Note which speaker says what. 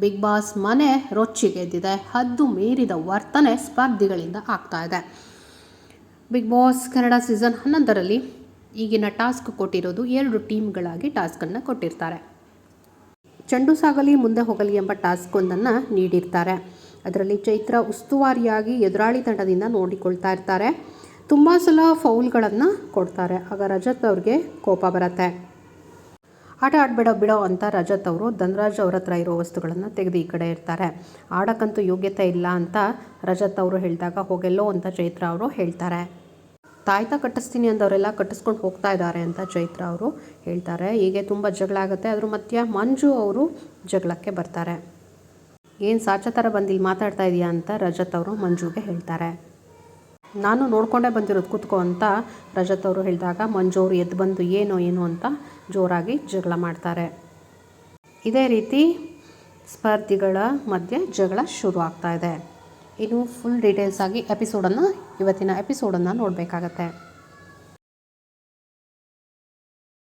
Speaker 1: Big boss ಮನೆ ರೊಚ್ಚಿಗೆದ್ದಿದೆ ಹದ್ದು ಮೀರಿದ ವರ್ತನೆ ಸ್ಪರ್ಧಿಗಳಿಂದ ಆಗ್ತಾ ಇದೆ. ಬಿಗ್ ಬಾಸ್ ಕನ್ನಡ ಸೀಸನ್ ಹನ್ನೊಂದರಲ್ಲಿ ಈಗಿನ ಟಾಸ್ಕ್ ಕೊಟ್ಟಿರೋದು ಎರಡು ಟೀಮ್ಗಳಾಗಿ ಟಾಸ್ಕನ್ನು ಕೊಟ್ಟಿರ್ತಾರೆ. ಚೆಂಡು ಸಾಗಲಿ ಮುಂದೆ ಹೋಗಲಿ ಎಂಬ ಟಾಸ್ಕ್ ಒಂದನ್ನು ನೀಡಿರ್ತಾರೆ. ಅದರಲ್ಲಿ ಚೈತ್ರ ಉಸ್ತುವಾರಿಯಾಗಿ ಎದುರಾಳಿ ತಂಡದಿಂದ ನೋಡಿಕೊಳ್ತಾ ಇರ್ತಾರೆ. ತುಂಬ ಸಲ ಫೌಲ್ಗಳನ್ನು ಕೊಡ್ತಾರೆ. ಆಗ ರಜತ್ ಅವ್ರಿಗೆ ಕೋಪ ಬರುತ್ತೆ. ಆಟ ಆಡಬೇಡ, ಬಿಡೋ ಅಂತ ರಜತ್ ಅವರು ಧನರಾಜ್ ಅವ್ರ ಹತ್ರ ಇರೋ ವಸ್ತುಗಳನ್ನು ತೆಗೆದು ಈ ಕಡೆ ಇರ್ತಾರೆ ಆಡೋಕ್ಕಂತೂ ಯೋಗ್ಯತೆ ಇಲ್ಲ ಅಂತ ರಜತ್ ಅವರು ಹೇಳಿದಾಗ ಹೋಗೆಲ್ಲೋ ಅಂತ ಚೈತ್ರ ಅವರು ಹೇಳ್ತಾರೆ. ತಾಯ್ತ ಕಟ್ಟಿಸ್ತೀನಿ ಅಂದವರೆಲ್ಲ ಕಟ್ಟಿಸ್ಕೊಂಡು ಹೋಗ್ತಾ ಇದ್ದಾರೆ ಅಂತ ಚೈತ್ರ ಅವರು ಹೇಳ್ತಾರೆ. ಹೀಗೆ ತುಂಬ ಜಗಳ ಆಗುತ್ತೆ. ಅದ್ರ ಮಧ್ಯ ಮಂಜು ಅವರು ಜಗಳಕ್ಕೆ ಬರ್ತಾರೆ. ಏನು ಸಾಚ ಥರ ಬಂದು ಇಲ್ಲಿ ಮಾತಾಡ್ತಾ ಇದೆಯಾ ಅಂತ ರಜತ್ ಅವರು ಮಂಜುಗೆ ಹೇಳ್ತಾರೆ. ನಾನು ನೋಡ್ಕೊಂಡೇ ಬಂದಿರೋದು ಕೂತ್ಕೋ ಅಂತ ರಜತ್ ಅವರು ಹೇಳಿದಾಗ ಮಂಜು ಎದ್ದು ಬಂದು ಏನೋ, ಏನು ಅಂತ ಜೋರಾಗಿ ಜಗಳ ಮಾಡ್ತಾರೆ. ಇದೇ ರೀತಿ ಸ್ಪರ್ಧಿಗಳ ಮಧ್ಯೆ ಜಗಳ ಶುರು ಆಗ್ತಾ ಇದೆ. ಇನ್ನು ಫುಲ್ ಡೀಟೇಲ್ಸ್ ಆಗಿ ಎಪಿಸೋಡನ್ನು ಇವತ್ತಿನ ಎಪಿಸೋಡನ್ನು ನೋಡಬೇಕಾಗತ್ತೆ.